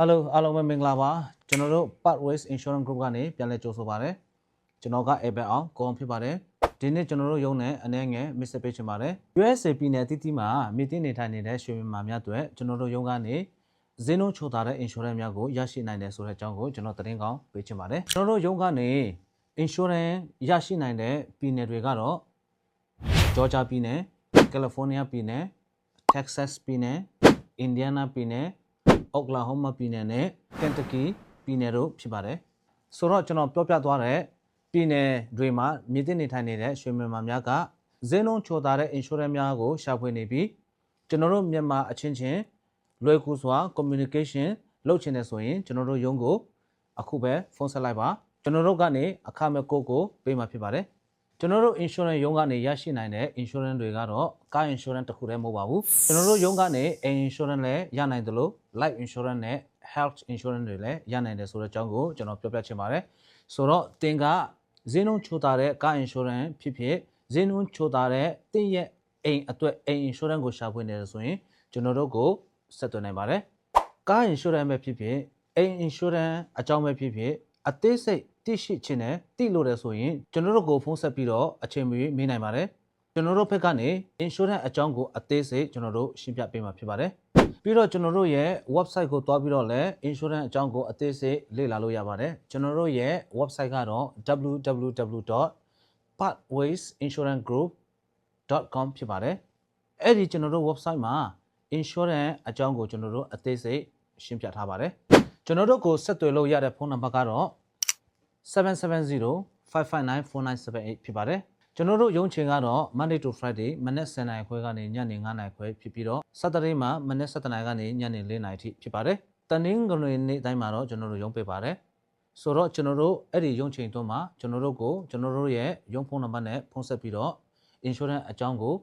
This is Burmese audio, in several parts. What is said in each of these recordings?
Hello အားလုံးပဲမင်္ဂလာပါကျွန်တော်တို့ Pathways Insurance Group ကနေပြန်လည်ကြိုဆိုပါရစေကျွန်တော်က Abel အောင်ကိုအောင်ဖြစ်ပါတယ်ဒီနေ့ကျွန်တော်တို့ရုံးနဲ့အနေငယ် Mr. Page ချင်ပါတယ် USA ပြည်နယ်အသီးသီးမှာမြင့်တင်နေထိုင်နေတဲ့ရွှေမြန်မာများအတွက်ကျွန်တော်တို့ရုံးကနေဈေးနှုန်းချိုထားတဲ့ insurance များကိုရရှိနိုင်တယ်ဆိုတဲ့အကြောင်းကိုကျွန်တော်သတင်းကောင်းပေးချင်ပါတယ်ကျွန်တော်တို့ရုံးကနေ insurance ရရှိနိုင်တဲ့ပြည်နယ်တွေကတော့ Georgia ပြည်နယ် California ပြည်နယ် Texas ပြည်နယ် Indiana ပြည်နယ် Oklahoma ပြည်နယ်နဲ့ Kentucky ပြည်နယ်တို့ဖြစ်ပါတယ်။ဆိုတော့ကျွန်တော်ပြောပြသွားတဲ့ပြည်နယ်တွေမှာမြင့်တင်နေထိုင်နေတဲ့ရွှေမြန်မာများကဈေးနှုန်းချော်သားတဲ့ insurance များကိုရှာဖွေနေပြီးကျွန်တော်တို့မြန်မာအချင်းချင်းလွယ်ကူစွာ communication လုပ်ချင်တယ်ဆိုရင်ကျွန်တော်တို့ရုံးကိုအခုပဲဖုန်းဆက်လိုက်ပါကျွန်တော်တို့ကနေအခမဲ့ကိုကိုပေးမှာဖြစ်ပါတယ်။ ကျွန်တော်တို့ insurance ရုံးကနေရရှိနိုင်တဲ့ insurance တွေကတော့ကား insurance တစ်ခုတည်းမဟုတ်ပါဘူးကျွန်တော်တို့ရုံးကနေအိမ် insurance လည်းရနိုင်တယ်လို့ life insurance နဲ့ health insurance တွေလည်းရနိုင်တယ်ဆိုတဲ့အကြောင်းကိုကျွန်တော်ပြောပြချင်ပါတယ်ဆိုတော့တင်ကဈေးနှုန်းချိုးသားတဲ့ကား insurance ဖြစ်ဖြစ်ဈေးနှုန်းချိုးသားတဲ့တင်ရဲ့အိမ်အတွက်အိမ် insurance ကိုရှာဖွေနေတယ်ဆိုရင်ကျွန်တော်တို့ကိုဆက်သွယ်နိုင်ပါတယ်ကား insurance ပဲဖြစ်ဖြစ်အိမ် insurance အကြောင်းပဲဖြစ်ဖြစ်အသေးစိတ် သိရှိခြင်းနဲ့သိလို့တယ်ဆိုရင်ကျွန်တော်တို့ကိုဖုန်းဆက်ပြီးတော့အချိန်မီမေးနိုင်ပါတယ်ကျွန်တော်တို့ဘက်ကနေ insurance အကြောင်းကိုအသေးစိတ်ကျွန်တော်တို့ရှင်းပြပေးမှာဖြစ်ပါတယ်ပြီးတော့ကျွန်တော်တို့ရဲ့ website ကိုတွားပြီးတော့လည်း insurance အကြောင်းကိုအသေးစိတ်လေ့လာလို့ရပါတယ်ကျွန်တော်တို့ရဲ့ website ကတော့ www.pathwaysinsurancegroup.com ဖြစ်ပါတယ်အဲ့ဒီကျွန်တော်တို့ website မှာ insurance အကြောင်းကိုကျွန်တော်တို့အသေးစိတ်ရှင်းပြထားပါတယ်ကျွန်တော်တို့ကိုဆက်သွယ်လို့ရတဲ့ဖုန်းနံပါတ်ကတော့ 770-559-4978ဖြစ်ပါတယ်ကျွန်တော်တို့ရုံးချိန်ကတော့ Monday to Friday မနက်7:00နာရီခွဲကနေညနေ9:00နာရီခွဲဖြစ်ပြီးတော့ Saturday မှာမနက်7:00နာရီကနေညနေ4:00နာရီထိဖြစ်ပါတယ်တနင်္ဂနွေနေ့တိုင်းမှာတော့ကျွန်တော်တို့ရုံးပေးပါတယ်ဆိုတော့ကျွန်တော်တို့အဲ့ဒီရုံးချိန်တွန်းမှာကျွန်တော်တို့ကိုကျွန်တော်တို့ရဲ့ရုံးဖုန်းနံပါတ်နဲ့ဖုန်းဆက်ပြီးတော့ insurance အကြောင်းကို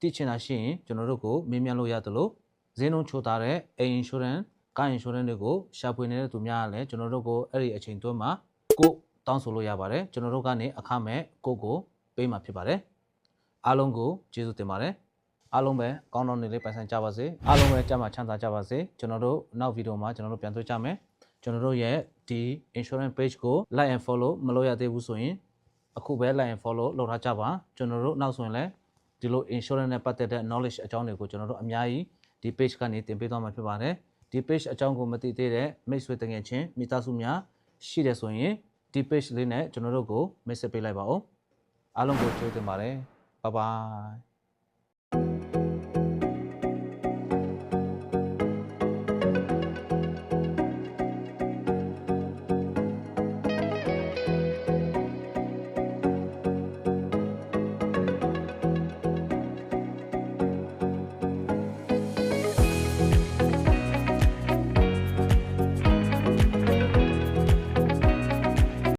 သိချင်တာရှိရင်ကျွန်တော်တို့ကိုမေးမြန်းလို့ရတယ်လို့ဈေးနှုန်းချိုထားတဲ့အိမ် insurance ကား insurance တွေကိုရှာဖွေနေတဲ့သူများကလည်းကျွန်တော်တို့ကိုအဲ့ဒီအချိန်တွန်းမှာ ကိုတောင်းဆိုလို့ရပါတယ်ကျွန်တော်တို့ကနေအခမဲ့ကိုကိုပေးမှာဖြစ်ပါတယ်အားလုံးကိုကျေးဇူးတင်ပါတယ်အားလုံးပဲကောင်းကောင်းနေလေးပိုင်ဆိုင်ကြပါစေအားလုံးပဲကြမ်းမှချမ်းသာကြပါစေကျွန်တော်တို့နောက်ဗီဒီယိုမှာကျွန်တော်တို့ပြန်တွေ့ကြမယ်ကျွန်တော်တို့ရဲ့ဒီ insurance page ကို like and follow မလုပ်ရသေးဘူးဆိုရင်အခုပဲ like and follow လုပ်ထားကြပါကျွန်တော်တို့နောက်ဆိုရင်လည်းဒီလို insurance နဲ့ပတ်သက်တဲ့ knowledge အကြောင်းတွေကိုကျွန်တော်တို့အများကြီးဒီ page ကနေတင်ပေးသွားမှာဖြစ်ပါတယ်ဒီ page အကြောင်းကိုမသိသေးတဲ့မိတ်ဆွေတငယ်ချင်းမိသားစုများရှိတယ်ဆိုရင် ဒီ page လေးနဲ့ကျွန်တော်တို့ကို message ပေးလိုက်ပါဦးအားလုံးကိုကျေးဇူးတင်ပါတယ် bye bye